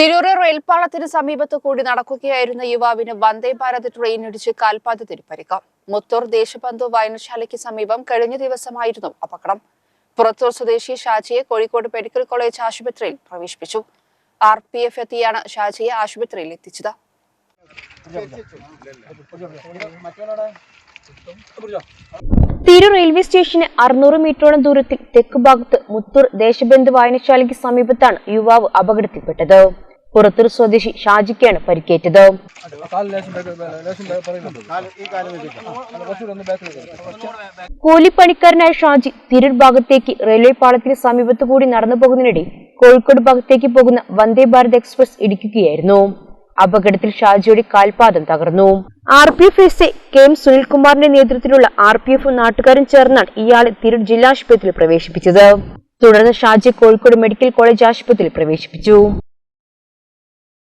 തിരൂര് റെയിൽപാളത്തിന് സമീപത്ത് കൂടി നടക്കുകയായിരുന്ന യുവാവിന് വന്ദേ ഭാരത് ട്രെയിൻ ഇടിച്ച് കാൽപാദത്തിന് പരിക്ക്. മുത്തൂർ ദേശബന്ധു വായനശാലയ്ക്ക് സമീപം കഴിഞ്ഞ ദിവസമായിരുന്നു അപകടം. പുറത്തൂർ സ്വദേശി ഷാജിയെ കോഴിക്കോട് മെഡിക്കൽ കോളേജ് ആശുപത്രിയിൽ പ്രവേശിപ്പിച്ചു. ആർ പി എഫ് എത്തിയാണ് ഷാജിയെ ആശുപത്രിയിൽ എത്തിച്ചത്. തിരു റെയിൽവേ സ്റ്റേഷന് അറുന്നൂറ് മീറ്ററോളം ദൂരത്തിൽ തെക്കുഭാഗത്ത് മുത്തൂർ ദേശബന്ധു വായനശാലയ്ക്ക് സമീപത്താണ് യുവാവ് അപകടത്തിൽപ്പെട്ടത്. പുറത്തൂർ സ്വദേശി ഷാജിക്കാണ് പരിക്കേറ്റത്. കൂലിപ്പണിക്കാരനായ ഷാജി തിരൂർ ഭാഗത്തേക്ക് റെയിൽവേ പാളത്തിന് സമീപത്തു കൂടി നടന്നു പോകുന്നതിനിടെ കോഴിക്കോട് ഭാഗത്തേക്ക് പോകുന്ന വന്ദേ ഭാരത് എക്സ്പ്രസ് ഇടിക്കുകയായിരുന്നു. അപകടത്തിൽ ഷാജിയുടെ കാൽപാദം തകർന്നു. R P F S K M സുനിൽകുമാറിന്റെ നേതൃത്വത്തിലുള്ള ആർ പി എഫ് നാട്ടുകാരും ചേർന്നാണ് ഇയാളെ തിരൂർ ജില്ലാ ആശുപത്രിയിൽ പ്രവേശിപ്പിച്ചത്. തുടർന്ന് ഷാജി കോഴിക്കോട് മെഡിക്കൽ കോളേജ് ആശുപത്രിയിൽ പ്രവേശിപ്പിച്ചു.